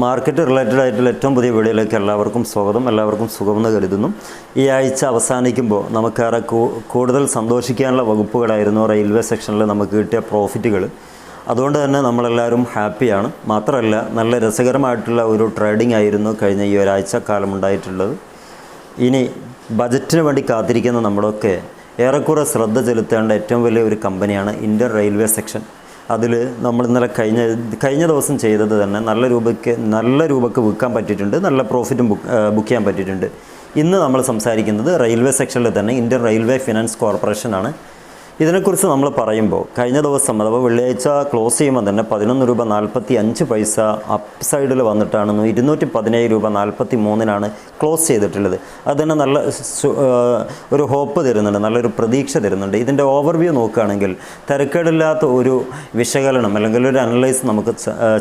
Market related ആയിട്ടുള്ള ഏറ്റവും പുതിയ വീഡിയോയിലേക്ക് എല്ലാവർക്കും സ്വാഗതം. എല്ലാവർക്കും സുഖമെന്ന് കരുതുന്നു. ഈ ആഴ്ച അവസാനിക്കുമ്പോൾ നമുക്കേറെ കൂടുതൽ സന്തോഷിക്കാനുള്ള വകുപ്പുകളായിരുന്നു റെയിൽവേ സെക്ഷനിൽ നമുക്ക് കിട്ടിയ പ്രോഫിറ്റുകൾ അതുകൊണ്ട് തന്നെ നമ്മളെല്ലാവരും ഹാപ്പിയാണ് മാത്രമല്ല നല്ല രസകരമായിട്ടുള്ള ഒരു ട്രേഡിംഗ് ആയിരുന്നു കഴിഞ്ഞ ഈ ഒരാഴ്ച കാലം ഉണ്ടായിട്ടുള്ളത്. ഇനി ബജറ്റിന് വേണ്ടി കാത്തിരിക്കുന്ന നമ്മളൊക്കെ ഏറെക്കുറെ ശ്രദ്ധ ചെലുത്തേണ്ട ഏറ്റവും വലിയ ഒരു കമ്പനിയാണ് ഇന്ത്യൻ റെയിൽവേ സെക്ഷൻ അതിൽ നമ്മൾ ഇന്നലെ കഴിഞ്ഞ കഴിഞ്ഞ ദിവസം ചെയ്തത് തന്നെ നല്ല രൂപയ്ക്ക് നല്ല രൂപയ്ക്ക് വിൽക്കാൻ പറ്റിയിട്ടുണ്ട്. നല്ല പ്രോഫിറ്റും ബുക്ക് ബുക്ക് ചെയ്യാൻ പറ്റിയിട്ടുണ്ട്. ഇന്ന് നമ്മൾ സംസാരിക്കുന്നത് റെയിൽവേ സെക്ഷനിൽ തന്നെ ഇന്ത്യൻ റെയിൽവേ ഫിനാൻസ് കോർപ്പറേഷനാണ്. ഇതിനെക്കുറിച്ച് നമ്മൾ പറയുമ്പോൾ കഴിഞ്ഞ ദിവസം അഥവാ വെള്ളിയാഴ്ച ക്ലോസ് ചെയ്യുമ്പോൾ തന്നെ പതിനൊന്ന് രൂപ നാൽപ്പത്തി അഞ്ച് പൈസ അപ്പ് സൈഡിൽ വന്നിട്ടാണ് ഇരുന്നൂറ്റി പതിനേഴ് രൂപ നാൽപ്പത്തി മൂന്നിനാണ് ക്ലോസ് ചെയ്തിട്ടുള്ളത്. അത് തന്നെ നല്ല ഒരു ഹോപ്പ് തരുന്നുണ്ട് നല്ലൊരു പ്രതീക്ഷ തരുന്നുണ്ട്. ഇതിന്റെ ഓവർവ്യൂ നോക്കുകയാണെങ്കിൽ തിരക്കേടില്ലാത്ത ഒരു വിശകലനം അല്ലെങ്കിൽ ഒരു അനലൈസ് നമുക്ക്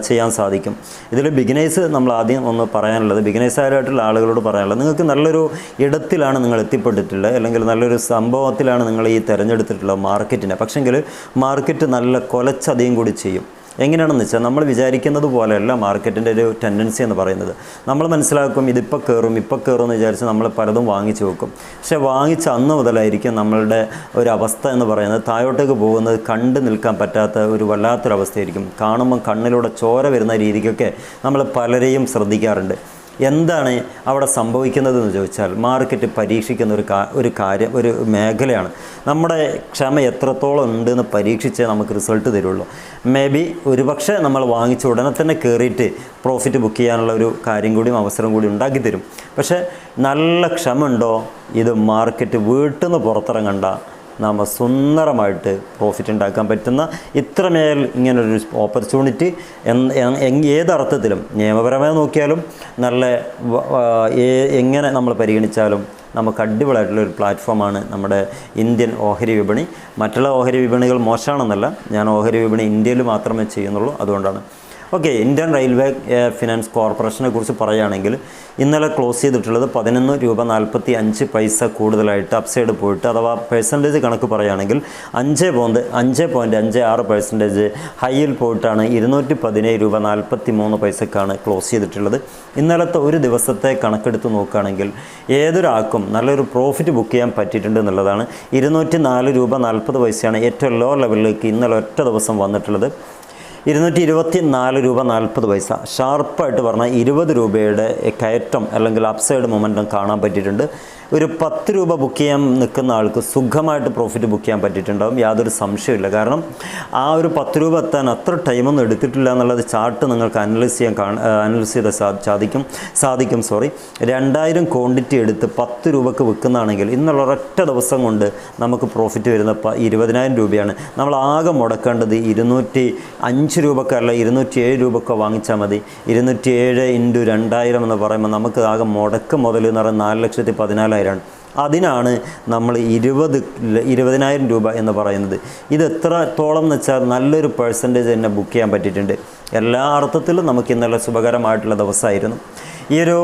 ചെയ്യാൻ സാധിക്കും. ഇതിൽ ബിഗിനേഴ്സ് നമ്മൾ ആദ്യം ഒന്ന് പറയാനുള്ളത് ബിഗിനേഴ്സായിട്ടുള്ള ആളുകളോട് പറയാനുള്ളത് നിങ്ങൾക്ക് നല്ലൊരു ഇടത്തിലാണ് നിങ്ങൾ എത്തിപ്പെട്ടിട്ടുള്ളത് അല്ലെങ്കിൽ നല്ലൊരു സംഭവത്തിലാണ് നിങ്ങൾ ഈ തിരഞ്ഞെടുത്തിട്ടുള്ള മാർക്കറ്റിനെ പക്ഷെങ്കിൽ മാർക്കറ്റ് നല്ല കൊലച്ചതയും കൂടി ചെയ്യും. എങ്ങനെയാണെന്ന് വെച്ചാൽ നമ്മൾ വിചാരിക്കുന്നത് പോലെയല്ല മാർക്കറ്റിന്റെ ഒരു ടെൻഡൻസി എന്ന് പറയുന്നത്. നമ്മൾ മനസ്സിലാക്കും ഇതിപ്പോൾ കയറും ഇപ്പോൾ കയറും എന്ന് വിചാരിച്ച് നമ്മൾ പലതും വാങ്ങിച്ചു വെക്കും. പക്ഷെ വാങ്ങിച്ച അന്ന് മുതലായിരിക്കും നമ്മളുടെ ഒരു അവസ്ഥ എന്ന് പറയുന്നത് താഴോട്ടേക്ക് പോകുന്നത് കണ്ടു നിൽക്കാൻ പറ്റാത്ത ഒരു വല്ലാത്തൊരവസ്ഥയായിരിക്കും. കാണുമ്പോൾ കണ്ണിലൂടെ ചോര വരുന്ന രീതിക്കൊക്കെ നമ്മൾ പലരെയും ശ്രദ്ധിക്കാറുണ്ട്. എന്താണ് അവിടെ സംഭവിക്കുന്നതെന്ന് ചോദിച്ചാൽ മാർക്കറ്റ് പരീക്ഷിക്കുന്ന ഒരു ഒരു കാര്യം ഒരു മേഖലയാണ്. നമ്മുടെ ക്ഷമ എത്രത്തോളം ഉണ്ടെന്ന് പരീക്ഷിച്ചേ നമുക്ക് റിസൾട്ട് തരുള്ളൂ. മേ ബി ഒരുപക്ഷെ നമ്മൾ വാങ്ങിച്ച ഉടനെ തന്നെ കയറിയിട്ട് പ്രോഫിറ്റ് ബുക്ക് ചെയ്യാനുള്ള ഒരു കാര്യം കൂടിയും അവസരം കൂടി ഉണ്ടാക്കി തരും. പക്ഷേ നല്ല ക്ഷമ ഉണ്ടോ? ഇത് മാർക്കറ്റ് വീട്ടിൽ നിന്ന് പുറത്തിറങ്ങണ്ട. നാം സുന്ദരമായിട്ട് പ്രോഫിറ്റ് ഉണ്ടാക്കാൻ പറ്റുന്ന ഇത്രമേൽ ഇങ്ങനൊരു ഓപ്പർച്യൂണിറ്റി ഏതർത്ഥത്തിലും നിയമപരമായി നോക്കിയാലും നല്ല എങ്ങനെ നമ്മൾ പരിഗണിച്ചാലും നമുക്ക് അടിപൊളിയായിട്ടുള്ള ഒരു പ്ലാറ്റ്ഫോമാണ് നമ്മുടെ ഇന്ത്യൻ ഓഹരി വിപണി. മറ്റുള്ള ഓഹരി വിപണികൾ മോശമാണെന്നല്ല ഞാൻ ഓഹരി വിപണി ഇന്ത്യയിൽ മാത്രമേ ചെയ്യുന്നുള്ളൂ. അതുകൊണ്ടാണ് ഓക്കെ ഇന്ത്യൻ റെയിൽവേ ഫിനാൻസ് കോർപ്പറേഷനെ കുറിച്ച് പറയുകയാണെങ്കിൽ ഇന്നലെ ക്ലോസ് ചെയ്തിട്ടുള്ളത് പതിനൊന്ന് രൂപ നാൽപ്പത്തി അഞ്ച് പൈസ കൂടുതലായിട്ട് അപ്സൈഡ് പോയിട്ട് അഥവാ പെർസെന്റേജ് കണക്ക് പറയുകയാണെങ്കിൽ അഞ്ച് പോയിന്റ് അഞ്ച് പോയിന്റ് അഞ്ച് ആറ് പെർസെന്റേജ് ഹൈയിൽ പോയിട്ടാണ് ഇരുന്നൂറ്റി പതിനേഴ് രൂപ നാൽപ്പത്തി മൂന്ന് പൈസക്കാണ് ക്ലോസ് ചെയ്തിട്ടുള്ളത്. ഇന്നലത്തെ ഒരു ദിവസത്തെ കണക്കെടുത്ത് നോക്കുകയാണെങ്കിൽ ഏതൊരാൾക്കും നല്ലൊരു പ്രോഫിറ്റ് ബുക്ക് ചെയ്യാൻ പറ്റിയിട്ടുണ്ട് എന്നുള്ളതാണ്. ഇരുന്നൂറ്റി നാല് രൂപ നാൽപ്പത് പൈസയാണ് ഏറ്റവും ലോ ലെവലിലേക്ക് ഇന്നലെ ഒറ്റ ദിവസം വന്നിട്ടുള്ളത്. ഇരുന്നൂറ്റി ഇരുപത്തി നാല് രൂപ നാൽപ്പത് പൈസ. ഷാർപ്പായിട്ട് പറഞ്ഞാൽ ഇരുപത് രൂപയുടെ കയറ്റം അല്ലെങ്കിൽ അപ്സൈഡ് മൊമെന്റം കാണാൻ പറ്റിയിട്ടുണ്ട്. ഒരു പത്ത് രൂപ ബുക്ക് ചെയ്യാൻ നിൽക്കുന്ന ആൾക്ക് സുഖമായിട്ട് പ്രോഫിറ്റ് ബുക്ക് ചെയ്യാൻ പറ്റിയിട്ടുണ്ടാകും യാതൊരു സംശയമില്ല കാരണം ആ ഒരു പത്ത് രൂപ എത്താൻ അത്ര ടൈമൊന്നും എടുത്തിട്ടില്ല എന്നുള്ളത് ചാർട്ട് നിങ്ങൾക്ക് അനലൈസ് ചെയ്യാൻ കാണാൻ അനലൈസ് ചെയ്ത സാധിക്കും സാധിക്കും സോറി രണ്ടായിരം ക്വാണ്ടിറ്റി എടുത്ത് പത്ത് രൂപക്ക് വിൽക്കുന്നതാണെങ്കിൽ ഇന്നുള്ള ഒരൊറ്റ ദിവസം കൊണ്ട് നമുക്ക് പ്രോഫിറ്റ് വരുന്ന ഇരുപതിനായിരം രൂപയാണ്. നമ്മൾ ആകെ മുടക്കേണ്ടത് ഇരുന്നൂറ്റി അഞ്ച് രൂപക്കല്ല ഇരുന്നൂറ്റി ഏഴ് രൂപക്കോ വാങ്ങിച്ചാൽ മതി. ഇരുന്നൂറ്റി ഏഴ് ഇന്റു രണ്ടായിരം എന്ന് പറയുമ്പോൾ നമുക്ക് ആകെ മുടക്ക് മുതൽ എന്ന് പറയുന്നത് നാല് ലക്ഷത്തി പതിനാലായിരമാണ് അതിനാണ് നമ്മൾ ഇരുപത് ഇരുപതിനായിരം രൂപ എന്ന് പറയുന്നത്. ഇത് എത്രത്തോളം എന്ന് വെച്ചാൽ നല്ലൊരു പേഴ്സന്റേജ് തന്നെ ബുക്ക് ചെയ്യാൻ പറ്റിയിട്ടുണ്ട്. എല്ലാ അർത്ഥത്തിലും നമുക്ക് ഇന്നലെ ശുഭകരമായിട്ടുള്ള ദിവസമായിരുന്നു. ഈ ഒരു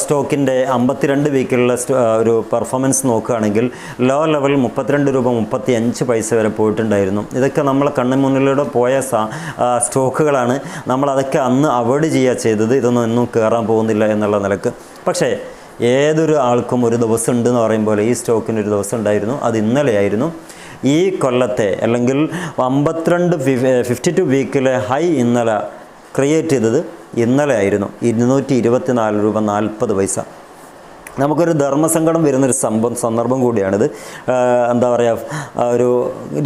സ്റ്റോക്കിന്റെ അമ്പത്തിരണ്ട് വീക്കിലുള്ള ഒരു പെർഫോമൻസ് നോക്കുകയാണെങ്കിൽ ലോ ലെവൽ മുപ്പത്തിരണ്ട് രൂപ മുപ്പത്തി അഞ്ച് പൈസ വരെ പോയിട്ടുണ്ടായിരുന്നു. ഇതൊക്കെ നമ്മളെ കണ്ണു മുന്നിലൂടെ പോയ സ്റ്റോക്കുകളാണ് നമ്മളതൊക്കെ അന്ന് അവോയ്ഡ് ചെയ്യുക ചെയ്തത്. ഇതൊന്നും ഒന്നും കയറാൻ പോകുന്നില്ല എന്നുള്ള നിലയ്ക്ക്. പക്ഷേ ഏതൊരു ആൾക്കും ഒരു ദിവസം ഉണ്ടെന്ന് പറയുമ്പോൾ ഈ സ്റ്റോക്കിന് ഒരു ദിവസം ഉണ്ടായിരുന്നു അത് ഇന്നലെയായിരുന്നു. ഈ കൊല്ലത്തെ അല്ലെങ്കിൽ അമ്പത്തിരണ്ട് ഫിഫ്റ്റി ടു വീക്കിലെ ഹൈ ഇന്നലെ ക്രിയേറ്റ് ചെയ്തത് ഇന്നലെ ആയിരുന്നു ഇരുന്നൂറ്റി ഇരുപത്തി നാല് രൂപ നാൽപ്പത് പൈസ. നമുക്കൊരു ധർമ്മസങ്കടം വരുന്നൊരു സംഭവം സന്ദർഭം കൂടിയാണിത്. എന്താ പറയുക ഒരു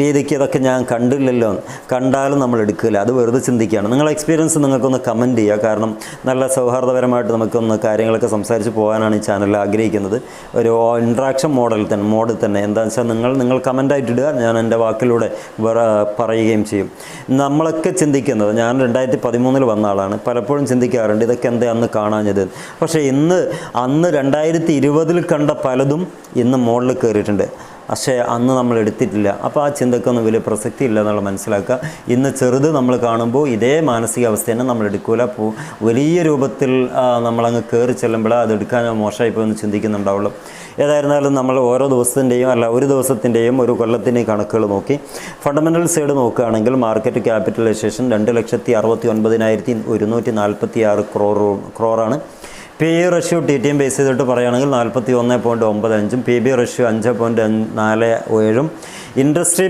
രീതിക്ക് ഇതൊക്കെ ഞാൻ കണ്ടില്ലല്ലോ. കണ്ടാലും നമ്മൾ എടുക്കില്ല. അത് വെറുതെ ചിന്തിക്കുകയാണ്. നിങ്ങളുടെ എക്സ്പീരിയൻസ് നിങ്ങൾക്കൊന്ന് കമന്റ് ചെയ്യുക. കാരണം നല്ല സൗഹാർദ്ദപരമായിട്ട് നമുക്കൊന്ന് കാര്യങ്ങളൊക്കെ സംസാരിച്ച് പോകാനാണ് ഈ ചാനൽ ആഗ്രഹിക്കുന്നത്. ഒരു ഇൻട്രാക്ഷൻ മോഡൽ തന്നെ മോഡിൽ തന്നെ. എന്താണെന്ന് വെച്ചാൽ നിങ്ങൾ നിങ്ങൾ കമന്റായിട്ട് ഇടുക. ഞാൻ എന്റെ വാക്കിലൂടെ വേറെ പറയുകയും ചെയ്യും. നമ്മളൊക്കെ ചിന്തിക്കുന്നത് ഞാൻ രണ്ടായിരത്തി പതിമൂന്നിൽ വന്ന ആളാണ്. പലപ്പോഴും ചിന്തിക്കാറുണ്ട് ഇതൊക്കെ എന്താ അന്ന് കാണാഞ്ഞത്? പക്ഷേ ഇന്ന് അന്ന് രണ്ടായിരത്തി ഇരുപതിൽ കണ്ട പലതും ഇന്ന് മുകളിൽ കയറിയിട്ടുണ്ട്. പക്ഷേ അന്ന് നമ്മൾ എടുത്തിട്ടില്ല. അപ്പോൾ ആ ചിന്തക്കൊന്നും വലിയ പ്രസക്തി ഇല്ല എന്നുള്ള മനസ്സിലാക്കുക. ഇന്ന് ചെറുത് നമ്മൾ കാണുമ്പോൾ ഇതേ മാനസികാവസ്ഥ തന്നെ നമ്മൾ എടുക്കൂല. പോ വലിയ രൂപത്തിൽ നമ്മളങ്ങ് കയറി ചെല്ലുമ്പോൾ അത് എടുക്കാൻ മോശമായി പോയെന്ന് ചിന്തിക്കുന്നുണ്ടാവുള്ളൂ. ഏതായിരുന്നാലും നമ്മൾ ഓരോ ദിവസത്തിന്റെയും അല്ല ഒരു ദിവസത്തിന്റെയും ഒരു കൊല്ലത്തിന്റെയും കണക്കുകൾ നോക്കി. ഫണ്ടമെന്റൽ സൈഡ് നോക്കുകയാണെങ്കിൽ മാർക്കറ്റ് ക്യാപിറ്റലൈസേഷൻ രണ്ട് ലക്ഷത്തി അറുപത്തി ഒൻപതിനായിരത്തി ഒരുന്നൂറ്റി നാൽപ്പത്തി ആറ് crore ക്രോറാണ് P E ratio T T M base ചെയ്തിട്ട് പറയുകയാണെങ്കിൽ നാൽപ്പത്തി ഒന്ന് പോയിന്റ് ഒമ്പത് അഞ്ചും പി ബി റഷ്യോ അഞ്ച് പോയിന്റ് നാല് ഏഴും. ഇൻഡസ്ട്രി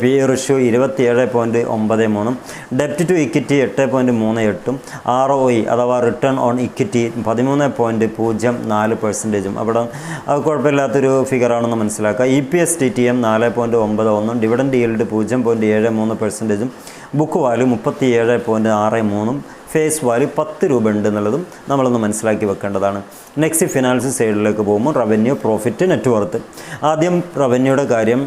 പി ഇ റഷ്യോ ഇരുപത്തിയേഴ് പോയിന്റ് ഒമ്പത് മൂന്നും. ഡെപ്റ്റ് ടു ഇക്വിറ്റി എട്ട് പോയിന്റ് മൂന്ന് എട്ടും. ആർ ഒ ഇ അഥവാ റിട്ടേൺ ഓൺ ഇക്വിറ്റി പതിമൂന്ന് പോയിന്റ് പൂജ്യം നാല് പെർസെന്റേജും അവിടെ കുഴപ്പമില്ലാത്തൊരു ഫിഗറാണെന്ന് മനസ്സിലാക്കുക. E P S T T M നാല് പോയിന്റ് ഒമ്പത് ഒന്നും ഡിവിഡൻഡ് ഈൽഡ് പൂജ്യം പോയിന്റ് ഏഴ് മൂന്ന് പെർസെന്റേജും ബുക്ക് വാല്യൂ മുപ്പത്തി ഏഴ് പോയിന്റ് ആറ് മൂന്നും. ഫേസ് വാല്യൂ പത്ത് രൂപ ഉണ്ട് എന്നുള്ളതും നമ്മളൊന്ന് മനസ്സിലാക്കി വെക്കേണ്ടതാണ്. നെക്സ്റ്റ് ഫിനാൻസ് സൈഡിലേക്ക് പോകുമ്പോൾ റവന്യൂ പ്രോഫിറ്റ് നെറ്റ് വർത്ത് ആദ്യം റവന്യൂയുടെ കാര്യം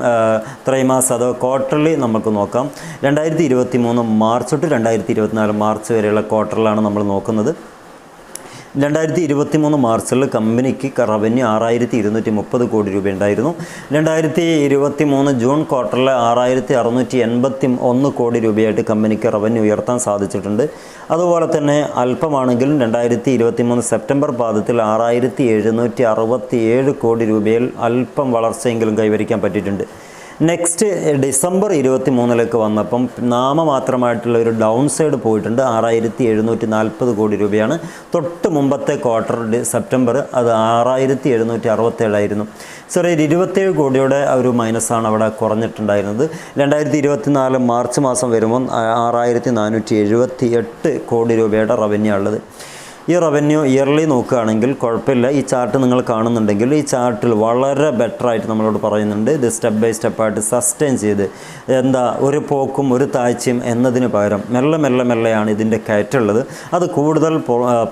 ത്രൈമാസ അഥവാ ക്വാർട്ടർലി നമുക്ക് നോക്കാം. രണ്ടായിരത്തി ഇരുപത്തി മൂന്ന് മാർച്ച് തൊട്ട് രണ്ടായിരത്തി ഇരുപത്തിനാല് മാർച്ച് വരെയുള്ള ക്വാർട്ടറിലാണ് നമ്മൾ നോക്കുന്നത്. രണ്ടായിരത്തി ഇരുപത്തി മൂന്ന് മാർച്ചിൽ കമ്പനിക്ക് റവന്യൂ ആറായിരത്തി ഇരുന്നൂറ്റി മുപ്പത് കോടി രൂപ ഉണ്ടായിരുന്നു. രണ്ടായിരത്തി ഇരുപത്തി മൂന്ന് ജൂൺ ക്വാർട്ടറിൽ ആറായിരത്തി അറുന്നൂറ്റി എൺപത്തി ഒന്ന് കോടി രൂപയായിട്ട് കമ്പനിക്ക് റവന്യൂ ഉയർത്താൻ സാധിച്ചിട്ടുണ്ട്. അതുപോലെ തന്നെ അല്പമാണെങ്കിലും രണ്ടായിരത്തി ഇരുപത്തി മൂന്ന് സെപ്റ്റംബർ പാദത്തിൽ ആറായിരത്തി എഴുന്നൂറ്റി അറുപത്തി ഏഴ് കോടി രൂപയിൽ അല്പം വളർച്ചയെങ്കിലും കൈവരിക്കാൻ പറ്റിയിട്ടുണ്ട്. നെക്സ്റ്റ് ഡിസംബർ ഇരുപത്തി മൂന്നിലേക്ക് വന്നപ്പം നാമമാത്രമായിട്ടുള്ള ഒരു ഡൗൺ സൈഡ് പോയിട്ടുണ്ട്. ആറായിരത്തി എഴുന്നൂറ്റി നാൽപ്പത് കോടി രൂപയാണ്. തൊട്ട് മുമ്പത്തെ ക്വാർട്ടർ സെപ്റ്റംബർ അത് ആറായിരത്തി എഴുന്നൂറ്റി അറുപത്തേഴായിരുന്നു ചെറിയൊരു ഇരുപത്തേഴ് കോടിയുടെ ഒരു മൈനസാണ് അവിടെ കുറഞ്ഞിട്ടുണ്ടായിരുന്നത്. രണ്ടായിരത്തി ഇരുപത്തിനാല് മാർച്ച് മാസം വരുമ്പോൾ ആറായിരത്തി നാനൂറ്റി എഴുപത്തി എട്ട് കോടി രൂപയുടെ റവന്യൂ ഉള്ളത്. ഈ റവന്യൂ ഇയർലി നോക്കുകയാണെങ്കിൽ കുഴപ്പമില്ല. ഈ ചാർട്ട് നിങ്ങൾ കാണുന്നുണ്ടെങ്കിൽ ഈ ചാർട്ടിൽ വളരെ ബെറ്റർ ആയിട്ട് നമ്മളോട് പറയുന്നുണ്ട്. ഇത് സ്റ്റെപ്പ് ബൈ സ്റ്റെപ്പായിട്ട് സസ്റ്റെയിൻ ചെയ്ത് എന്താ ഒരു പോക്കും ഒരു താഴ്ചയും എന്നതിന് പകരം മെല്ലെ മെല്ലെ മെല്ലെയാണ് ഇതിന്റെ കയറ്റുള്ളത് അത് കൂടുതൽ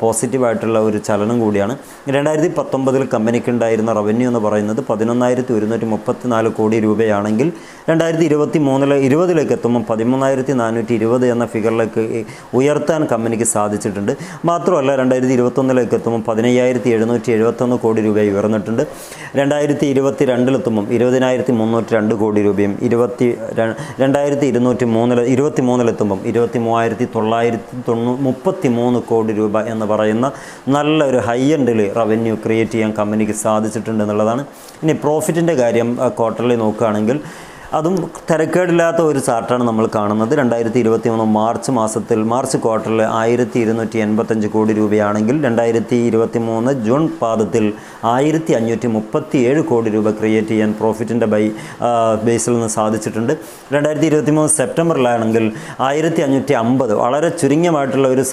പോസിറ്റീവായിട്ടുള്ള ഒരു ചലനം കൂടിയാണ്. രണ്ടായിരത്തി പത്തൊമ്പതിൽ കമ്പനിക്ക് ഉണ്ടായിരുന്ന റവന്യൂ എന്ന് പറയുന്നത് പതിനൊന്നായിരത്തി ഒരുന്നൂറ്റി മുപ്പത്തി നാല് കോടി രൂപയാണെങ്കിൽ രണ്ടായിരത്തി ഇരുപത്തി മൂന്നിലെ ഇരുപതിലേക്ക് എത്തുമ്പോൾ പതിമൂന്നായിരത്തി നാനൂറ്റി ഇരുപത് എന്ന ഫിഗറിലേക്ക് ഉയർത്താൻ കമ്പനിക്ക് സാധിച്ചിട്ടുണ്ട്. മാത്രമല്ല രണ്ടായിരത്തി ഇരുപത്തൊന്നിലേക്ക് എത്തുമ്പോൾ പതിനയ്യായിരത്തി എഴുന്നൂറ്റി എഴുപത്തൊന്ന് കോടി രൂപയായി ഉയർന്നിട്ടുണ്ട്. രണ്ടായിരത്തി ഇരുപത്തി രണ്ടിലെത്തുമ്പം ഇരുപതിനായിരത്തി മുന്നൂറ്റി രണ്ട് കോടി രൂപയും ഇരുപത്തി രണ്ടായിരത്തി ഇരുന്നൂറ്റി മൂന്നിൽ ഇരുപത്തി മൂന്നിലെത്തുമ്പം ഇരുപത്തി മൂവായിരത്തി തൊള്ളായിരത്തി തൊണ്ണൂ മുപ്പത്തി മൂന്ന് കോടി രൂപ എന്ന് പറയുന്ന നല്ലൊരു ഹൈ എൻഡിൽ റവന്യൂ ക്രിയേറ്റ് ചെയ്യാൻ കമ്പനിക്ക് സാധിച്ചിട്ടുണ്ട് എന്നുള്ളതാണ്. ഇനി പ്രോഫിറ്റിന്റെ കാര്യം ക്വാർട്ടർലി നോക്കുകയാണെങ്കിൽ അതും തിരക്കേടില്ലാത്ത ഒരു ചാർട്ടാണ് നമ്മൾ കാണുന്നത്. രണ്ടായിരത്തി ഇരുപത്തി മൂന്ന് മാർച്ച് മാസത്തിൽ മാർച്ച് ക്വാർട്ടറിൽ ആയിരത്തി ഇരുന്നൂറ്റി എൺപത്തഞ്ച് കോടി രൂപയാണെങ്കിൽ രണ്ടായിരത്തി ഇരുപത്തി മൂന്ന് ജൂൺ പാദത്തിൽ ആയിരത്തി അഞ്ഞൂറ്റി മുപ്പത്തി ഏഴ് കോടി രൂപ ക്രിയേറ്റ് ചെയ്യാൻ പ്രോഫിറ്റിന്റെ ബൈ ബേസിൽ നിന്ന് സാധിച്ചിട്ടുണ്ട്. രണ്ടായിരത്തി ഇരുപത്തി മൂന്ന് സെപ്റ്റംബറിലാണെങ്കിൽ ആയിരത്തി അഞ്ഞൂറ്റി അമ്പത് വളരെ ചുരുങ്ങിയമായിട്ടുള്ള ഒരു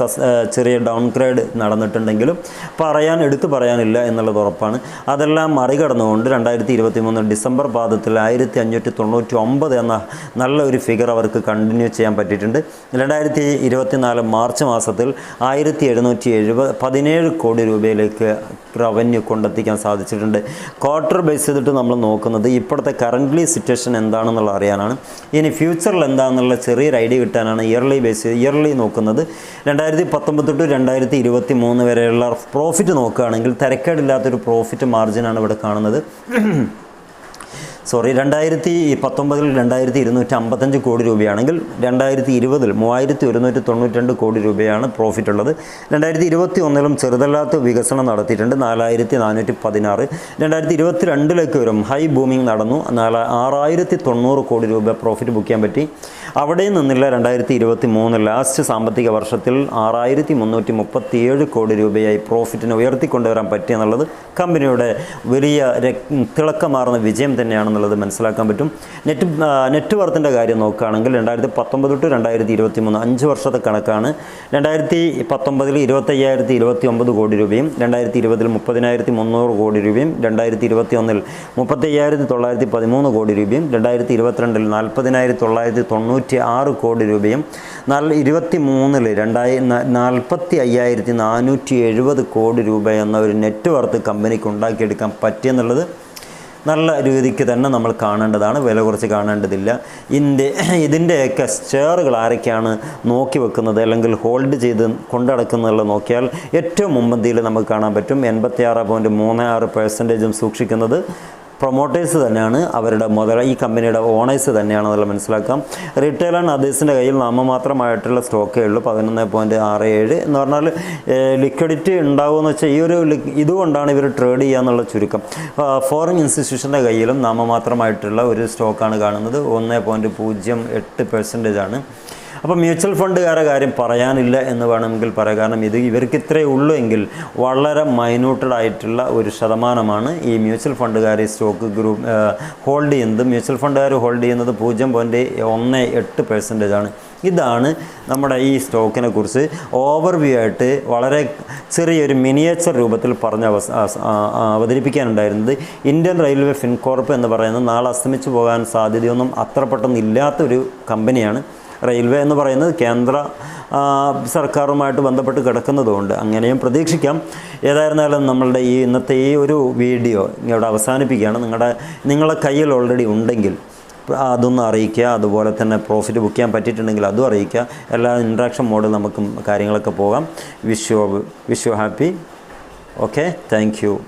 ചെറിയ ഡൗൺ ഗ്രേഡ് നടന്നിട്ടുണ്ടെങ്കിലും പറയാൻ എടുത്തു പറയാനില്ല എന്നുള്ളത് ഉറപ്പാണ്. അതെല്ലാം മറികടന്നുകൊണ്ട് രണ്ടായിരത്തി ഇരുപത്തി മൂന്ന് ഡിസംബർ പാദത്തിൽ ആയിരത്തി അഞ്ഞൂറ്റി തൊണ്ണൂറ്റി ഒമ്പത് എന്ന നല്ല ഒരു ഫിഗർ അവർക്ക് കണ്ടിന്യൂ ചെയ്യാൻ പറ്റിയിട്ടുണ്ട്. രണ്ടായിരത്തി ഇരുപത്തിനാല് മാർച്ച് മാസത്തിൽ ആയിരത്തി എഴുന്നൂറ്റി എഴുപത് പതിനേഴ് കോടി രൂപയിലേക്ക് റവന്യൂ കൊണ്ടെത്തിക്കാൻ സാധിച്ചിട്ടുണ്ട്. ക്വാർട്ടർ ബേസ് ചെയ്തിട്ട് നമ്മൾ നോക്കുന്നത് ഇപ്പോഴത്തെ കറന്റ്ലി സിറ്റുവേഷൻ എന്താണെന്നുള്ള അറിയാനാണ്. ഇനി ഫ്യൂച്ചറിൽ എന്താണെന്നുള്ള ചെറിയൊരു ഐഡിയ കിട്ടാനാണ് ഇയർലി ബേസ് ഇയർലി നോക്കുന്നത്. രണ്ടായിരത്തി പത്തൊമ്പത് തൊട്ട് രണ്ടായിരത്തി ഇരുപത്തി മൂന്ന് വരെയുള്ള പ്രോഫിറ്റ് നോക്കുകയാണെങ്കിൽ തിരക്കേടില്ലാത്തൊരു പ്രോഫിറ്റ് മാർജിനാണ് ഇവിടെ കാണുന്നത്. സോറി രണ്ടായിരത്തി പത്തൊമ്പതിൽ രണ്ടായിരത്തി ഇരുന്നൂറ്റി അമ്പത്തഞ്ച് കോടി രൂപയാണെങ്കിൽ രണ്ടായിരത്തി ഇരുപതിൽ മൂവായിരത്തി ഒരുന്നൂറ്റി തൊണ്ണൂറ്റി രണ്ട് കോടി രൂപയാണ് പ്രോഫിറ്റ് ഉള്ളത് രണ്ടായിരത്തി ഇരുപത്തി ഒന്നിലും ചെറുതല്ലാത്ത വികസനം നടത്തിയിട്ടുണ്ട്. നാലായിരത്തി നാനൂറ്റി പതിനാറ് രണ്ടായിരത്തി ഇരുപത്തി രണ്ടിലേക്ക് വരും. ഹൈ ബൂമിംഗ് നടന്നു. നാല ആറായിരത്തി തൊണ്ണൂറ് കോടി രൂപ പ്രോഫിറ്റ് ബുക്ക് ചെയ്യാൻ പറ്റി. അവിടെ നിന്നില്ല രണ്ടായിരത്തി ഇരുപത്തി മൂന്ന് ലാസ്റ്റ് സാമ്പത്തിക വർഷത്തിൽ ആറായിരത്തി മുന്നൂറ്റി മുപ്പത്തിയേഴ് കോടി രൂപയായി പ്രോഫിറ്റിനെ ഉയർത്തിക്കൊണ്ടുവരാൻ പറ്റിയെന്നുള്ളത് കമ്പനിയുടെ വലിയ തിളക്കമാർന്ന വിജയം തന്നെയാണെന്നുള്ളത് മനസ്സിലാക്കാൻ പറ്റും. നെറ്റ് നെറ്റ് വർത്തിന്റെ കാര്യം നോക്കുകയാണെങ്കിൽ രണ്ടായിരത്തി പത്തൊമ്പത് ടു രണ്ടായിരത്തി ഇരുപത്തി മൂന്ന് അഞ്ച് വർഷത്തെ കണക്കാണ്. രണ്ടായിരത്തി പത്തൊമ്പതിൽ ഇരുപത്തയ്യായിരത്തി ഇരുപത്തി ഒമ്പത് കോടി രൂപയും രണ്ടായിരത്തി ഇരുപതിൽ മുപ്പതിനായിരത്തി മുന്നൂറ് കോടി രൂപയും രണ്ടായിരത്തി ഇരുപത്തി ഒന്നിൽ മുപ്പത്തയ്യായിരത്തി തൊള്ളായിരത്തി പതിമൂന്ന് കോടി രൂപയും രണ്ടായിരത്തി ഇരുപത്തിരണ്ടിൽ നാൽപ്പതിനായിരത്തി തൊള്ളായിരത്തി തൊണ്ണൂറ്റി ആറ് കോടി രൂപയും നാല് ഇരുപത്തി മൂന്നിൽ രണ്ടായി നാൽപ്പത്തി അയ്യായിരത്തി നാനൂറ്റി എഴുപത് കോടി രൂപ എന്ന ഒരു നെറ്റ് വർത്ത് കമ്പനിക്ക് ഉണ്ടാക്കിയെടുക്കാൻ പറ്റിയെന്നുള്ളത് നല്ല രീതിക്ക് തന്നെ നമ്മൾ കാണേണ്ടതാണ്. വില കുറച്ച് കാണേണ്ടതില്ല. ഇതിന്റെ ഇതിന്റെയൊക്കെ ഷെയറുകൾ ആരൊക്കെയാണ് നോക്കി വെക്കുന്നത് അല്ലെങ്കിൽ ഹോൾഡ് ചെയ്ത് കൊണ്ടടക്കുന്നുള്ളത് നോക്കിയാൽ ഏറ്റവും മുമ്പന്തിയിൽ നമുക്ക് കാണാൻ പറ്റും. എൺപത്തി ആറ് പോയിന്റ് മൂന്ന് ആറ് പെർസെന്റേജും സൂക്ഷിക്കുന്നത്. പ്രൊമോട്ടേഴ്സ് തന്നെയാണ്. അവരുടെ മുതൽ ഈ കമ്പനിയുടെ ഓണേഴ്സ് തന്നെയാണെന്നുള്ള മനസ്സിലാക്കാം. റീറ്റെയിൽ ആൻഡ് അതേഴ്സിന്റെ കയ്യിൽ നാമമാത്രമായിട്ടുള്ള സ്റ്റോക്കേ ഉള്ളൂ. പതിനൊന്ന് പോയിന്റ് ആറ് ഏഴ് എന്ന് പറഞ്ഞാൽ ലിക്വിഡിറ്റി ഉണ്ടാവുമെന്ന് വെച്ചാൽ ഈ ഒരു ഇതുകൊണ്ടാണ് ഇവർ ട്രേഡ് ചെയ്യുക എന്നുള്ള ചുരുക്കം. ഫോറിൻ ഇൻസ്റ്റിറ്റ്യൂഷന്റെ കയ്യിലും നാമമാത്രമായിട്ടുള്ള ഒരു സ്റ്റോക്കാണ് കാണുന്നത്. ഒന്ന് പോയിന്റ് പൂജ്യം എട്ട് പെർസെന്റേജ് ആണ്. അപ്പോൾ മ്യൂച്വൽ ഫണ്ടുകാരെ കാര്യം പറയാനില്ല എന്ന് വേണമെങ്കിൽ പറയാം. കാരണം ഇത് ഇവർക്ക് ഇത്രയേ ഉള്ളൂ എങ്കിൽ വളരെ മൈനൂട്ടഡായിട്ടുള്ള ഒരു ശതമാനമാണ് ഈ മ്യൂച്വൽ ഫണ്ടുകാർ ഈ സ്റ്റോക്ക് ഗ്രൂപ്പ് ഹോൾഡ് ചെയ്യുന്നത്. മ്യൂച്വൽ ഫണ്ടുകാർ ഹോൾഡ് ചെയ്യുന്നത് പൂജ്യം പോയിന്റ് ഒന്ന് എട്ട് പെർസെന്റേജ് ആണ്. ഇതാണ് നമ്മുടെ ഈ സ്റ്റോക്കിനെ കുറിച്ച് ഓവർവ്യൂ ആയിട്ട് വളരെ ചെറിയൊരു മിനിയേച്ചർ രൂപത്തിൽ പറഞ്ഞ അവതരിപ്പിക്കാനുണ്ടായിരുന്നത് ഇന്ത്യൻ റെയിൽവേ ഫിൻകോർപ്പ് എന്ന് പറയുന്നത് നാളെ അസ്തമിച്ചു പോകാൻ സാധ്യതയൊന്നും അത്ര പെട്ടെന്ന് ഇല്ലാത്തൊരു കമ്പനിയാണ്. റെയിൽവേ എന്ന് പറയുന്നത് കേന്ദ്ര സർക്കാരുമായിട്ട് ബന്ധപ്പെട്ട് കിടക്കുന്നതുകൊണ്ട് അങ്ങനെയും പ്രതീക്ഷിക്കാം. ഏതായിരുന്നാലും നമ്മളുടെ ഈ ഇന്നത്തെ ഈ ഒരു വീഡിയോ ഇവിടെ അവസാനിപ്പിക്കുകയാണ്. നിങ്ങളുടെ നിങ്ങളുടെ കയ്യിൽ ഓൾറെഡി ഉണ്ടെങ്കിൽ അതൊന്ന് അറിയിക്കുക. അതുപോലെ തന്നെ പ്രോഫിറ്റ് ബുക്ക് ചെയ്യാൻ പറ്റിയിട്ടുണ്ടെങ്കിൽ അതും അറിയിക്കുക. എല്ലാ ഇൻട്രാക്ഷൻ മോഡിൽ നമുക്ക് കാര്യങ്ങളൊക്കെ പോകാം. Wish you wish you happy okay thank